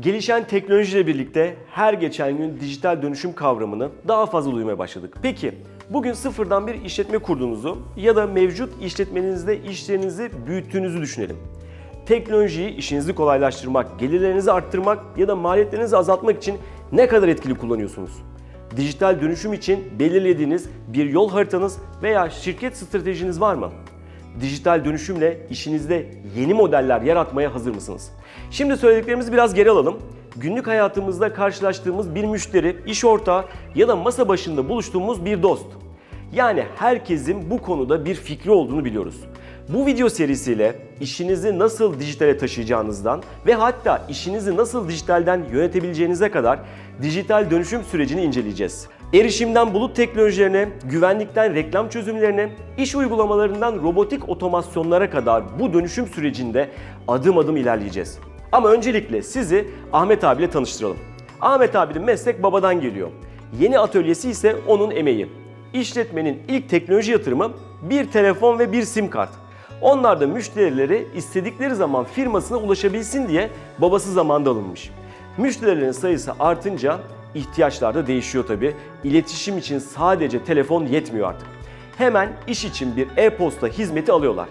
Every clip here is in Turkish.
Gelişen teknolojiyle birlikte her geçen gün dijital dönüşüm kavramını daha fazla duymaya başladık. Peki bugün sıfırdan bir işletme kurduğunuzu ya da mevcut işletmenizde işlerinizi büyüttüğünüzü düşünelim. Teknolojiyi işinizi kolaylaştırmak, gelirlerinizi arttırmak ya da maliyetlerinizi azaltmak için ne kadar etkili kullanıyorsunuz? Dijital dönüşüm için belirlediğiniz bir yol haritanız veya şirket stratejiniz var mı? Dijital dönüşümle işinizde yeni modeller yaratmaya hazır mısınız? Şimdi söylediklerimizi biraz geri alalım. Günlük hayatımızda karşılaştığımız bir müşteri, iş ortağı ya da masa başında buluştuğumuz bir dost. Yani herkesin bu konuda bir fikri olduğunu biliyoruz. Bu video serisiyle işinizi nasıl dijitale taşıyacağınızdan ve hatta işinizi nasıl dijitalden yönetebileceğinize kadar dijital dönüşüm sürecini inceleyeceğiz. Erişimden bulut teknolojilerine, güvenlikten reklam çözümlerine, iş uygulamalarından robotik otomasyonlara kadar bu dönüşüm sürecinde adım adım ilerleyeceğiz. Ama öncelikle sizi Ahmet abiyle tanıştıralım. Ahmet abinin meslek babadan geliyor. Yeni atölyesi ise onun emeği. İşletmenin ilk teknoloji yatırımı bir telefon ve bir sim kart. Onlar da müşterileri istedikleri zaman firmasına ulaşabilsin diye babası zamanında alınmış. Müşterilerin sayısı artınca ihtiyaçlar da değişiyor tabi. İletişim için sadece telefon yetmiyor artık. Hemen iş için bir e-posta hizmeti alıyorlar.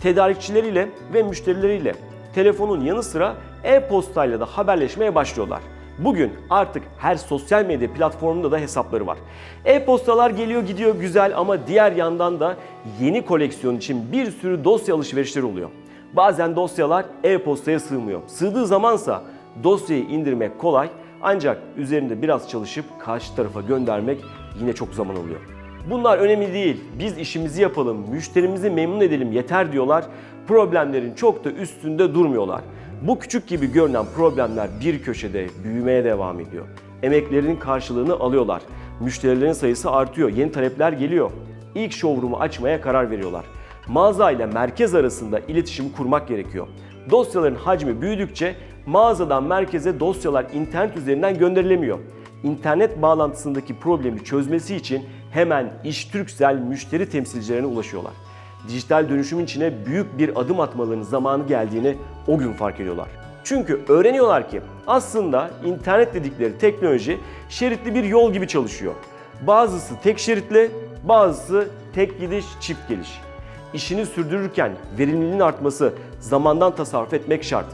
Tedarikçileriyle ve müşterileriyle telefonun yanı sıra e-postayla da haberleşmeye başlıyorlar. Bugün artık her sosyal medya platformunda da hesapları var. E-postalar geliyor gidiyor güzel ama diğer yandan da yeni koleksiyon için bir sürü dosya alışverişleri oluyor. Bazen dosyalar e-postaya sığmıyor. Sığdığı zamansa dosyayı indirmek kolay ancak üzerinde biraz çalışıp karşı tarafa göndermek yine çok zaman alıyor. Bunlar önemli değil. Biz işimizi yapalım, müşterimizi memnun edelim yeter diyorlar. Problemlerin çok da üstünde durmuyorlar. Bu küçük gibi görünen problemler bir köşede büyümeye devam ediyor. Emeklerinin karşılığını alıyorlar. Müşterilerin sayısı artıyor, yeni talepler geliyor. İlk showroom'u açmaya karar veriyorlar. Mağaza ile merkez arasında iletişim kurmak gerekiyor. Dosyaların hacmi büyüdükçe mağazadan merkeze dosyalar internet üzerinden gönderilemiyor. İnternet bağlantısındaki problemi çözmesi için hemen İş Türksel müşteri temsilcilerine ulaşıyorlar. Dijital dönüşümün içine büyük bir adım atmalarının zamanı geldiğini o gün fark ediyorlar. Çünkü öğreniyorlar ki aslında internet dedikleri teknoloji şeritli bir yol gibi çalışıyor. Bazısı tek şeritli, bazısı tek gidiş, çift geliş. İşini sürdürürken verimliliğin artması, zamandan tasarruf etmek şart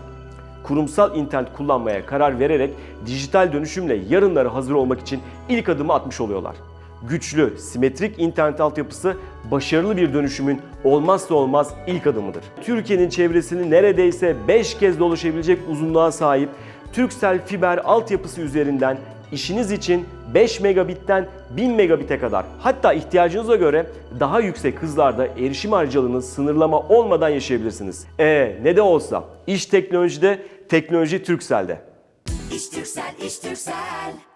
kurumsal internet kullanmaya karar vererek dijital dönüşümle yarınlara hazır olmak için ilk adımı atmış oluyorlar. Güçlü, simetrik internet altyapısı başarılı bir dönüşümün olmazsa olmaz ilk adımıdır. Türkiye'nin çevresini neredeyse 5 kez dolaşabilecek uzunluğa sahip Turkcell fiber altyapısı üzerinden işiniz için 5 megabitten 1000 megabite kadar hatta ihtiyacınıza göre daha yüksek hızlarda erişim harcalığını sınırlama olmadan yaşayabilirsiniz. E ne de olsa iş teknolojide, teknoloji Turkcell'de. İş Türksel, İş Türksel.